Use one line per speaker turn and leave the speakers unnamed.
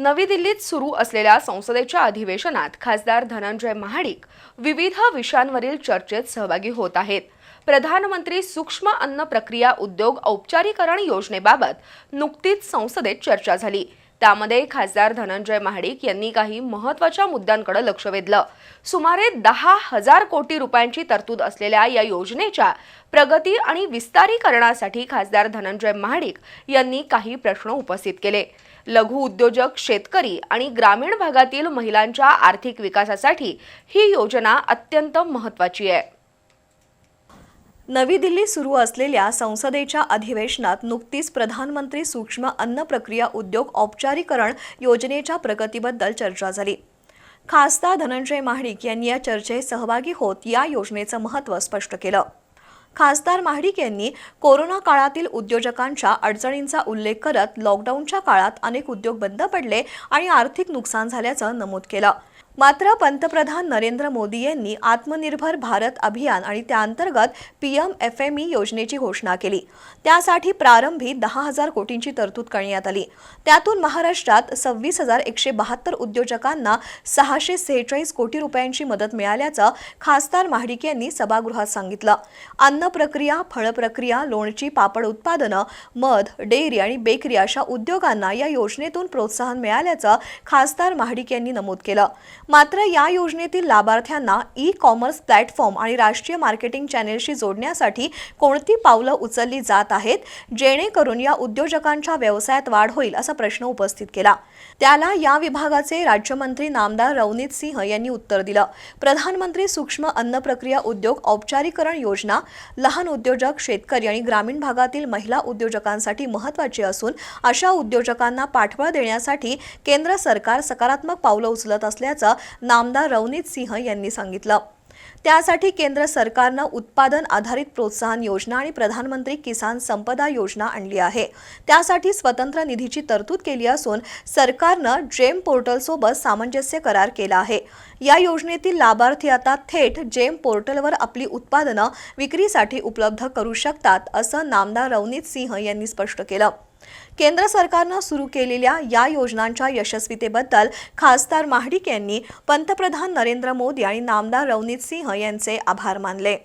नवी दिल्लीत सुरू असलेल्या संसदेच्या अधिवेशनात खासदार धनंजय महाडिक विविध विषयांवरील चर्चेत सहभागी होत आहेत. प्रधानमंत्री सूक्ष्म अन्न प्रक्रिया उद्योग औपचारीकरण योजनेबाबत नुकतीच संसदेत चर्चा झाली. त्यामध्ये खासदार धनंजय महाडिक यांनी काही महत्त्वाच्या मुद्द्यांकडे लक्ष वेधलं. सुमारे दहा हजार कोटी रुपयांची तरतूद असलेल्या या योजनेच्या प्रगती आणि विस्तारीकरणासाठी खासदार धनंजय महाडिक यांनी काही प्रश्न उपस्थित केले. लघु उद्योजक शेतकरी आणि ग्रामीण भागातील महिलांच्या आर्थिक विकासासाठी ही योजना अत्यंत महत्वाची आहे.
नवी दिल्लीत सुरू असलेल्या संसदेच्या अधिवेशनात नुकतीच प्रधानमंत्री सूक्ष्म अन्न प्रक्रिया उद्योग औपचारीकरण योजनेच्या प्रगतीबद्दल चर्चा झाली. खासदार धनंजय महाडिक यांनी या चर्चेत सहभागी होत या योजनेचं महत्त्व स्पष्ट केलं. खासदार महाडिक यांनी कोरोना काळातील उद्योजकांच्या अडचणींचा उल्लेख करत लॉकडाऊनच्या काळात अनेक उद्योग बंद पडले आणि आर्थिक नुकसान झाल्याचं नमूद केलं. मात्र पंतप्रधान नरेंद्र मोदी यांनी आत्मनिर्भर भारत अभियान आणि त्याअंतर्गत P M F M E योजनेची घोषणा केली. त्यासाठी प्रारंभी दहा हजार कोटींची तरतूद करण्यात आली. त्यातून महाराष्ट्रात सव्वीस हजार एकशे बहात्तर उद्योजकांना सहाशे सेहेचाळीस कोटी रुपयांची मदत मिळाल्याचं खासदार महाडिक यांनी सभागृहात सांगितलं. अन्न प्रक्रिया फळ प्रक्रिया लोणची पापड उत्पादनं मध डेअरी आणि बेकरी अशा उद्योगांना या योजनेतून प्रोत्साहन मिळाल्याचं खासदार महाडिक यांनी नमूद केलं. मात्र या योजनेतील लाभार्थ्यांना ई कॉमर्स प्लॅटफॉर्म आणि राष्ट्रीय मार्केटिंग चॅनेलशी जोडण्यासाठी कोणती पावलं उचलली जात आहेत जेणेकरून या उद्योजकांच्या व्यवसायात वाढ होईल असा प्रश्न उपस्थित केला. त्याला या विभागाचे राज्यमंत्री नामदार रवनीत सिंह यांनी उत्तर दिलं. प्रधानमंत्री सूक्ष्म अन्न प्रक्रिया उद्योग औपचारीकरण योजना लहान उद्योजक शेतकरी आणि ग्रामीण भागातील महिला उद्योजकांसाठी महत्त्वाची असून अशा उद्योजकांना पाठबळ देण्यासाठी केंद्र सरकार सकारात्मक पावलं उचलत असल्याचं नामदार रवनीत सिंह यांनी सांगितलं. त्यासाठी केंद्र सरकारनं उत्पादन आधारित प्रोत्साहन योजना आणि प्रधानमंत्री किसान संपदा योजना आणली आहे. त्यासाठी स्वतंत्र निधीची तरतूद केली असून सरकारनं जेम पोर्टलसोबत सामंजस्य करार केला आहे. या योजनेतील लाभार्थी आता थेट जेम पोर्टलवर आपली उत्पादनं विक्रीसाठी उपलब्ध करू शकतात असं नामदार रवनीत सिंह यांनी स्पष्ट केलं. केंद्र सरकारनं सुरू केलेल्या या योजनांच्या यशस्वीतेबद्दल खासदार महाडिक यांनी पंतप्रधान नरेंद्र मोदी आणि नामदार रवनीत सिंह यांचे आभार मानले.